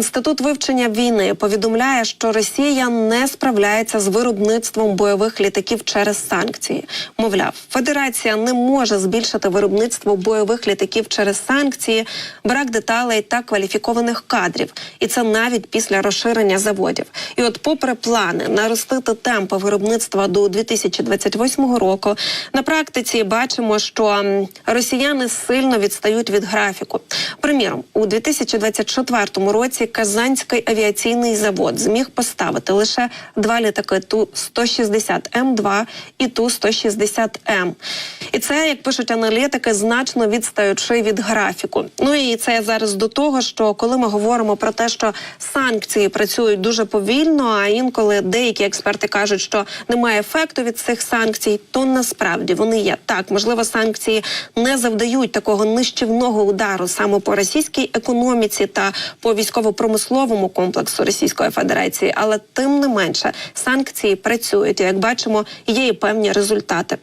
Інститут вивчення війни повідомляє, що Росія не справляється з виробництвом бойових літаків через санкції. Мовляв, Федерація не може збільшити виробництво бойових літаків через санкції, брак деталей та кваліфікованих кадрів, і це навіть після розширення заводів. І от, попри плани наростити темпи виробництва до 2028 року, на практиці бачимо, що росіяни сильно відстають від графіку. Приміром, у 2024 році Казанський авіаційний завод зміг поставити лише два літаки ту 160 м 2 і ту 160 м І це, як пишуть аналітики, значно відстаючи від графіку. Ну і це зараз до того, що коли ми говоримо про те, що санкції працюють дуже повільно, а інколи деякі експерти кажуть, що немає ефекту від цих санкцій, то насправді вони є так. Можливо, санкції не завдають такого нищівного удару саме по російській економіці та по військово-промисловому комплексу Російської Федерації, але тим не менше санкції працюють. Як бачимо, є і певні результати.